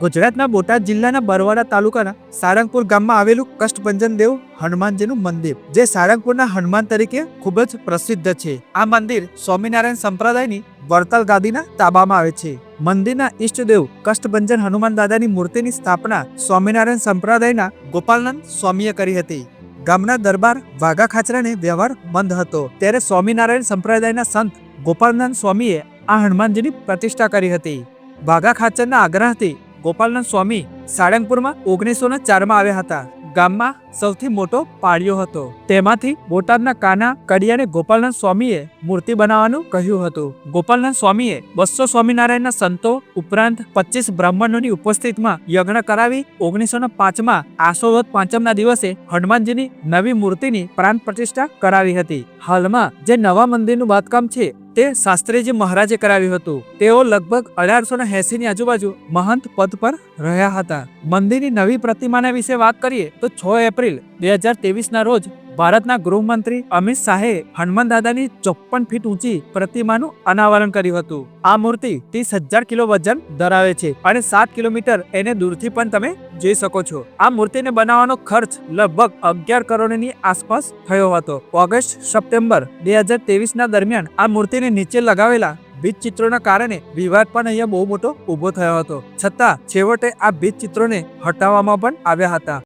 ગુજરાતના બોટાદ જિલ્લાના બરવાડા તાલુકાના સારંગપુર ગામમાં આવેલું કષ્ટભંજન દેવ હનુમાનજીનું મંદિર, જે સારંગપુરના હનુમાન તરીકે ખૂબ જ પ્રસિદ્ધ છે. આ મંદિર સ્વામિનારાયણ સંપ્રદાયની વર્તલ ગાદીના તાબામાં આવે છે. મંદિરના ઈષ્ટદેવ કષ્ટભંજન હનુમાન દાદાની મૂર્તિની સ્થાપના સ્વામિનારાયણ સંપ્રદાયના ગોપાલનંદ સ્વામીએ કરી હતી. ગામના દરબાર વાઘા ખાચરાને વ્યવહાર બંધ હતો. ત્યારે સ્વામિનારાયણ સંપ્રદાયના સંત ગોપાલનંદ સ્વામીએ આ હનુમાનજીની પ્રતિષ્ઠા કરી હતી. વાઘા ખાચરના આગ્રહથી ગોપાલનંદ સ્વામી સાળંગપુરમાં ઓગણીસો ને ચારમાં આવ્યા હતા. ગામમાં સૌથી મોટો પાળિયો હતો. તેમાંથી બોટાદના કાના કડિયાને ગોપાલનંદ સ્વામીએ મૂર્તિ બનાવવાનું કહ્યું હતું. ગોપાલનંદ સ્વામીએ બસો સ્વામિનારાયણના સંતો ઉપરાંત પચીસ બ્રાહ્મણોની ઉપસ્થિતિમાં યજ્ઞ કરાવી ઓગણીસો ને પાંચમાં આસોવત પાંચમના દિવસે હનુમાનજીની નવી મૂર્તિની પ્રાણ પ્રતિષ્ઠા કરાવી હતી. હાલમાં જે નવા મંદિરનું બાંધકામ છે તે શાસ્ત્રીજી મહારાજે કરાવ્યું હતું. તેઓ લગભગ અઢારસો ને ની આજુબાજુ મહંત પદ પર રહ્યા હતા. મંદિરની નવી પ્રતિમાના વિશે વાત કરીએ તો છ એપ્રિલ બે હજાર ના રોજ ભારતના ગૃહમંત્રી અમિત શાહે હનુમાન દાદાની ચોપ્પન ફીટ ઊંચી પ્રતિમાનું અનાવરણ કર્યું હતું. આ મૂર્તિ ત્રીસ હજાર કિલો વજન ધરાવે છે અને સાત કિલોમીટર એને દૂરથી પણ તમે જોઈ શકો છો. આ મૂર્તિને બનાવવાનો ખર્ચ લગભગ અગિયાર કરોડની આસપાસ થયો હતો. ઓગસ્ટ સપ્ટેમ્બર બે હજાર ના દરમિયાન આ મૂર્તિને નીચે લગાવેલા બીજ ચિત્રોના કારણે વિવાદ પણ અહીંયા બહુ મોટો ઊભો થયો હતો. છતાં છેવટે આ બીજ ચિત્રોને હટાવવામાં પણ આવ્યા હતા.